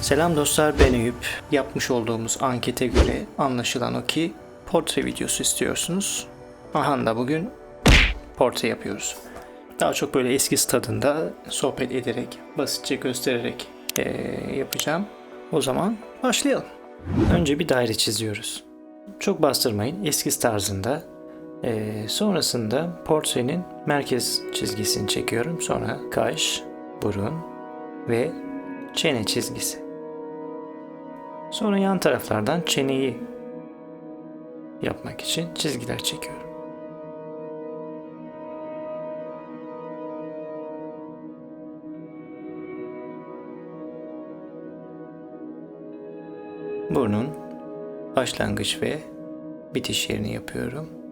Selam dostlar ben Eyüp. Yapmış olduğumuz ankete göre anlaşılan o ki portre videosu istiyorsunuz. Aha da bugün portre yapıyoruz. Daha çok böyle eski stadında sohbet ederek, basitçe göstererek eee, yapacağım. O zaman başlayalım. Önce bir daire çiziyoruz. Çok bastırmayın, eski tarzında. Eee, sonrasında portrenin merkez çizgisini çekiyorum. Sonra kaş, burun ve çene çizgisi. Sonra yan taraflardan çeneyi yapmak için çizgiler çekiyorum. Burnun başlangıç ve bitiş yerini yapıyorum.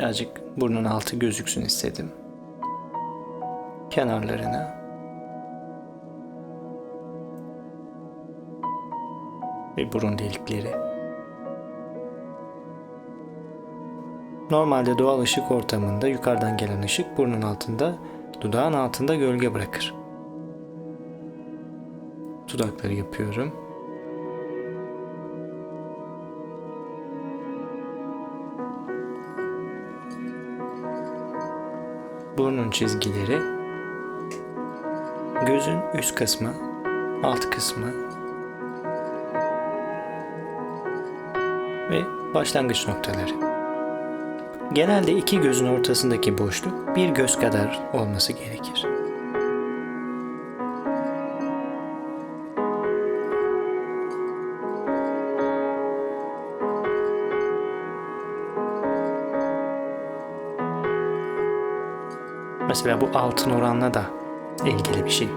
Birazcık burnun altı gözüksün istedim. Kenarlarına. Ve burun delikleri. Normalde doğal ışık ortamında yukarıdan gelen ışık burnun altında, dudağın altında gölge bırakır. Dudakları yapıyorum. Burnun çizgileri, gözün üst kısmı, alt kısmı ve başlangıç noktaları. Genelde iki gözün ortasındaki boşluk bir göz kadar olması gerekir. Mesela bu altın oranla da ilgili bir şey.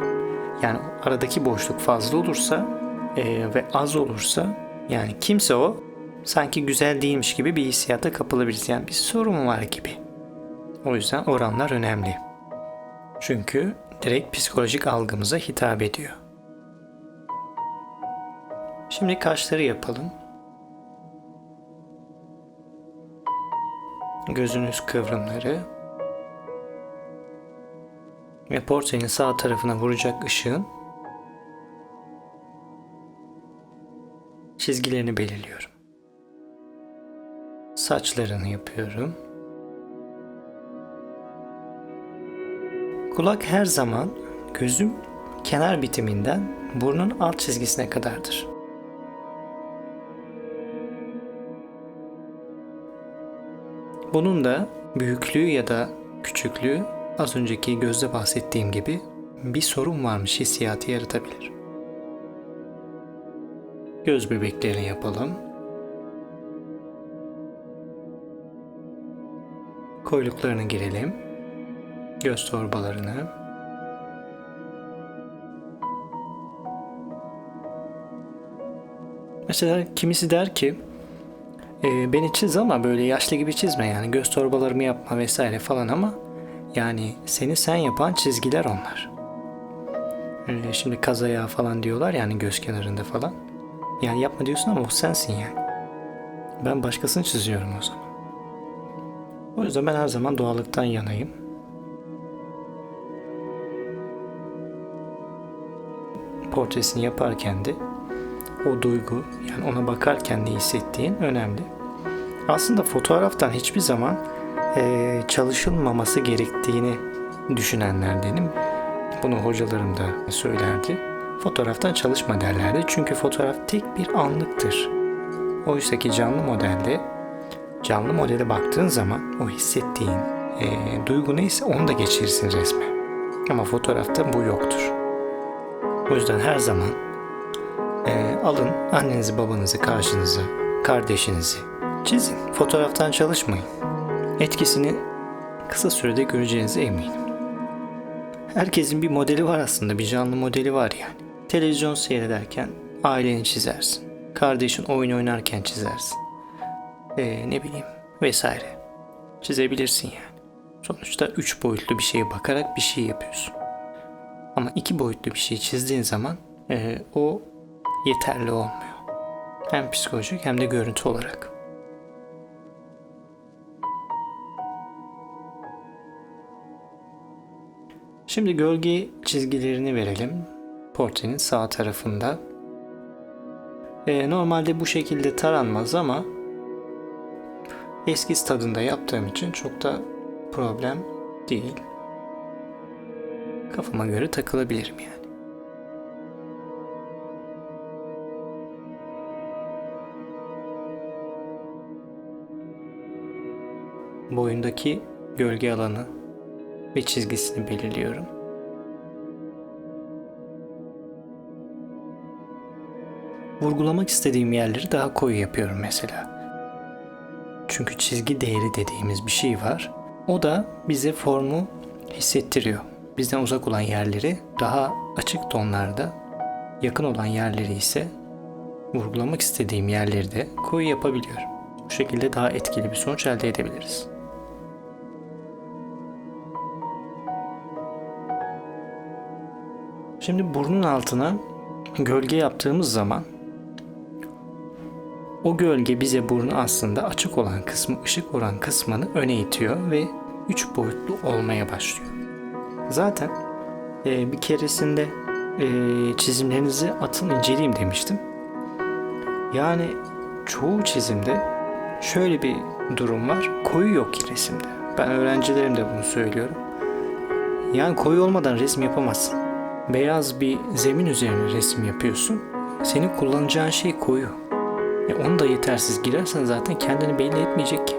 Yani aradaki boşluk fazla olursa e, ve az olursa yani kimse o sanki güzel değilmiş gibi bir hissiyata kapılabiliriz. Yani bir sorun var gibi. O yüzden oranlar önemli. Çünkü direkt psikolojik algımıza hitap ediyor. Şimdi kaşları yapalım. Gözün üst kıvrımları ve portrenin sağ tarafına vuracak ışığın çizgilerini belirliyorum. Saçlarını yapıyorum. Kulak her zaman gözüm kenar bitiminden burnun alt çizgisine kadardır. Bunun da büyüklüğü ya da küçüklüğü az önceki gözde bahsettiğim gibi bir sorun varmış hissiyatı yaratabilir. Göz bebeklerini yapalım. Koyluklarını girelim. Göz torbalarını. Mesela kimisi der ki e, beni çiz ama böyle yaşlı gibi çizme yani göz torbalarımı yapma vesaire falan ama yani seni sen yapan çizgiler onlar. Öyle şimdi kazaya falan diyorlar yani göz kenarında falan. Yani yapma diyorsun ama o sensin yani. Ben başkasını çiziyorum o zaman. O yüzden ben her zaman doğallıktan yanayım. Portresini yaparken de o duygu yani ona bakarken ne hissettiğin önemli. Aslında fotoğraftan hiçbir zaman e, çalışılmaması gerektiğini düşünenlerdenim. Bunu hocalarım da söylerdi. Fotoğraftan çalışma derlerdi. Çünkü fotoğraf tek bir anlıktır. Oysa ki canlı modelde canlı modele baktığın zaman o hissettiğin e, duygu neyse onu da geçirirsin resme. Ama fotoğrafta bu yoktur. O yüzden her zaman e, alın annenizi babanızı karşınıza, kardeşinizi çizin. Fotoğraftan çalışmayın etkisini kısa sürede göreceğinize eminim. Herkesin bir modeli var aslında, bir canlı modeli var yani. Televizyon seyrederken aileni çizersin. Kardeşin oyun oynarken çizersin. Ee, ne bileyim vesaire. Çizebilirsin yani. Sonuçta üç boyutlu bir şeye bakarak bir şey yapıyorsun. Ama iki boyutlu bir şey çizdiğin zaman e, o yeterli olmuyor. Hem psikolojik hem de görüntü olarak. Şimdi gölge çizgilerini verelim. Portrenin sağ tarafında. Ee, normalde bu şekilde taranmaz ama eskiz tadında yaptığım için çok da problem değil. Kafama göre takılabilirim yani. Boyundaki gölge alanı ve çizgisini belirliyorum. Vurgulamak istediğim yerleri daha koyu yapıyorum mesela. Çünkü çizgi değeri dediğimiz bir şey var. O da bize formu hissettiriyor. Bizden uzak olan yerleri daha açık tonlarda, yakın olan yerleri ise vurgulamak istediğim yerleri de koyu yapabiliyorum. Bu şekilde daha etkili bir sonuç elde edebiliriz. Şimdi burnun altına gölge yaptığımız zaman o gölge bize burnu aslında açık olan kısmı, ışık vuran kısmını öne itiyor ve üç boyutlu olmaya başlıyor. Zaten e, bir keresinde e, çizimlerinizi atın inceleyeyim demiştim. Yani çoğu çizimde şöyle bir durum var. Koyu yok ki resimde. Ben öğrencilerim de bunu söylüyorum. Yani koyu olmadan resim yapamazsın. Beyaz bir zemin üzerine resim yapıyorsun. Senin kullanacağın şey koyu. E onu da yetersiz girersen zaten kendini belli etmeyecek ki.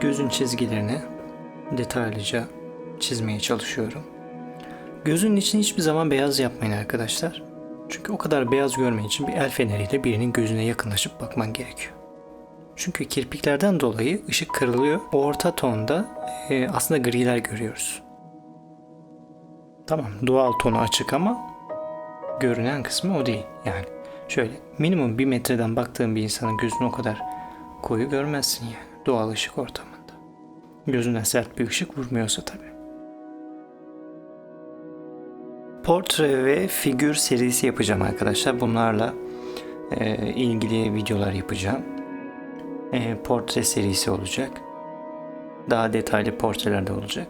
Gözün çizgilerini detaylıca çizmeye çalışıyorum. Gözünün içini hiçbir zaman beyaz yapmayın arkadaşlar. Çünkü o kadar beyaz görmen için bir el feneriyle birinin gözüne yakınlaşıp bakman gerekiyor. Çünkü kirpiklerden dolayı ışık kırılıyor. Orta tonda e, aslında griler görüyoruz. Tamam doğal tonu açık ama görünen kısmı o değil. Yani şöyle minimum bir metreden baktığın bir insanın gözünü o kadar koyu görmezsin yani doğal ışık ortamında. Gözüne sert bir ışık vurmuyorsa tabii. Portre ve figür serisi yapacağım arkadaşlar. Bunlarla e, ilgili videolar yapacağım. E, portre serisi olacak. Daha detaylı portreler de olacak.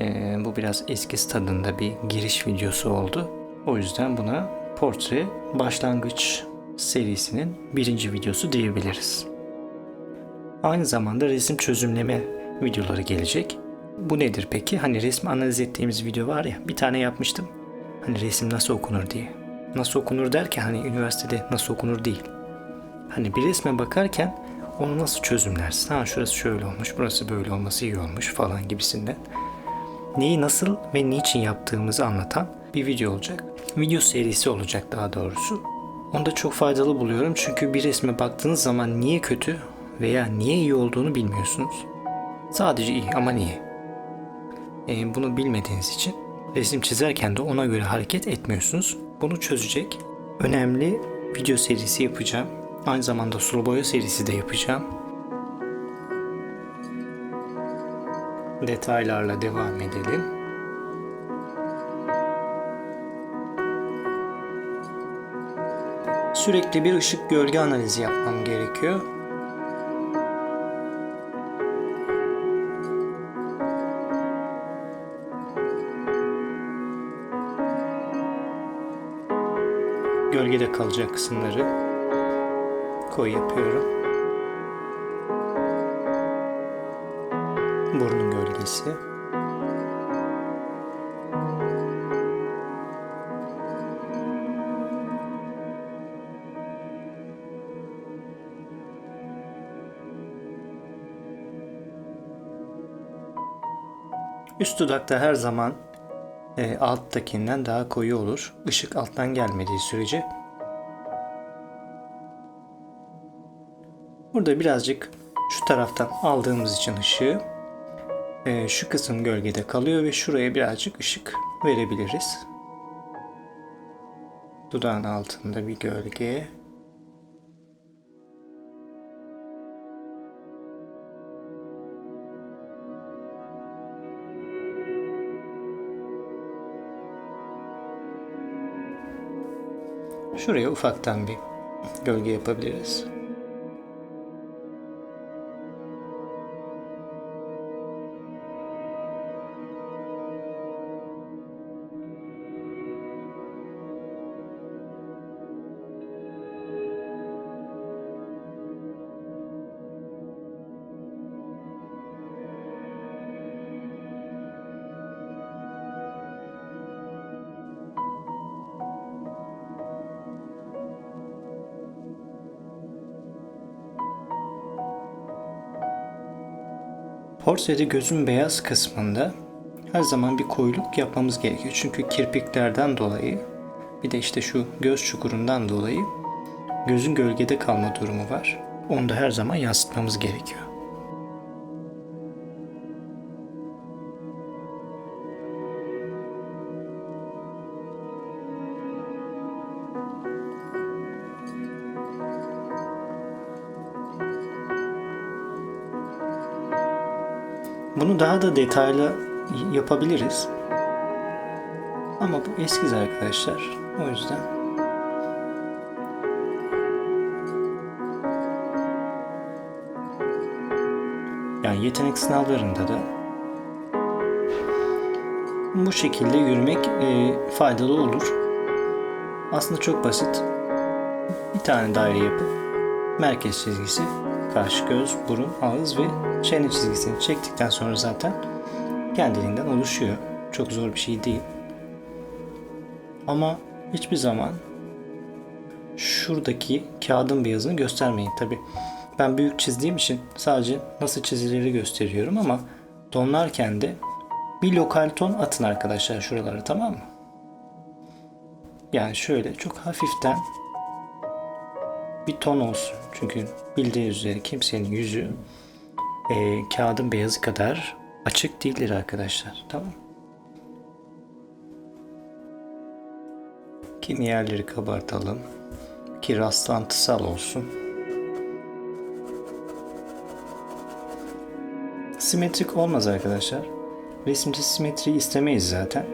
E, bu biraz eski tadında bir giriş videosu oldu. O yüzden buna portre başlangıç serisinin birinci videosu diyebiliriz. Aynı zamanda resim çözümleme videoları gelecek. Bu nedir peki? Hani resmi analiz ettiğimiz video var ya bir tane yapmıştım. Hani resim nasıl okunur diye. Nasıl okunur derken hani üniversitede nasıl okunur değil. Hani bir resme bakarken onu nasıl çözümlersin? Ha şurası şöyle olmuş, burası böyle olması iyi olmuş falan gibisinden. Neyi nasıl ve niçin yaptığımızı anlatan bir video olacak. Video serisi olacak daha doğrusu. Onu da çok faydalı buluyorum çünkü bir resme baktığınız zaman niye kötü veya niye iyi olduğunu bilmiyorsunuz. Sadece iyi ama niye? E, bunu bilmediğiniz için resim çizerken de ona göre hareket etmiyorsunuz. Bunu çözecek önemli video serisi yapacağım. Aynı zamanda sulu boya serisi de yapacağım. Detaylarla devam edelim. Sürekli bir ışık gölge analizi yapmam gerekiyor. Gölgede kalacak kısımları koy yapıyorum. Burnun gölgesi. Üst dudakta her zaman e, alttakinden daha koyu olur. Işık alttan gelmediği sürece. Burada birazcık şu taraftan aldığımız için ışığı e, şu kısım gölgede kalıyor ve şuraya birazcık ışık verebiliriz. Dudağın altında bir gölge. Şuraya ufaktan bir gölge yapabiliriz. Porsede gözün beyaz kısmında her zaman bir koyuluk yapmamız gerekiyor. Çünkü kirpiklerden dolayı bir de işte şu göz çukurundan dolayı gözün gölgede kalma durumu var. Onu da her zaman yansıtmamız gerekiyor. Bunu daha da detaylı yapabiliriz. Ama bu eskiz arkadaşlar. O yüzden yani yetenek sınavlarında da bu şekilde yürümek e, faydalı olur. Aslında çok basit. Bir tane daire yapıp merkez çizgisi, kaş, göz, burun, ağız ve çene çizgisini çektikten sonra zaten kendiliğinden oluşuyor. Çok zor bir şey değil. Ama hiçbir zaman şuradaki kağıdın beyazını göstermeyin. Tabi ben büyük çizdiğim için sadece nasıl çizileri gösteriyorum ama tonlarken de bir lokal ton atın arkadaşlar şuralara tamam mı? Yani şöyle çok hafiften bir ton olsun. Çünkü bildiğiniz üzere kimsenin yüzü e, kağıdın beyazı kadar açık değildir arkadaşlar. Tamam Kimi yerleri kabartalım ki rastlantısal olsun. Simetrik olmaz arkadaşlar. Resimde simetri istemeyiz zaten.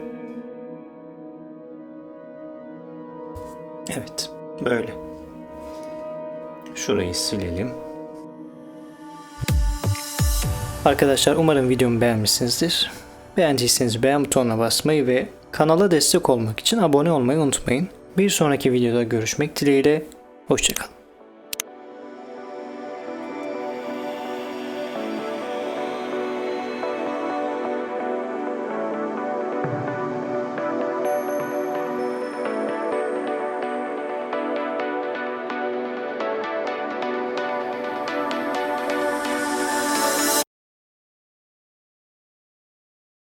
Evet, böyle. Şurayı silelim. Arkadaşlar umarım videomu beğenmişsinizdir. Beğendiyseniz beğen butonuna basmayı ve kanala destek olmak için abone olmayı unutmayın. Bir sonraki videoda görüşmek dileğiyle. Hoşçakalın.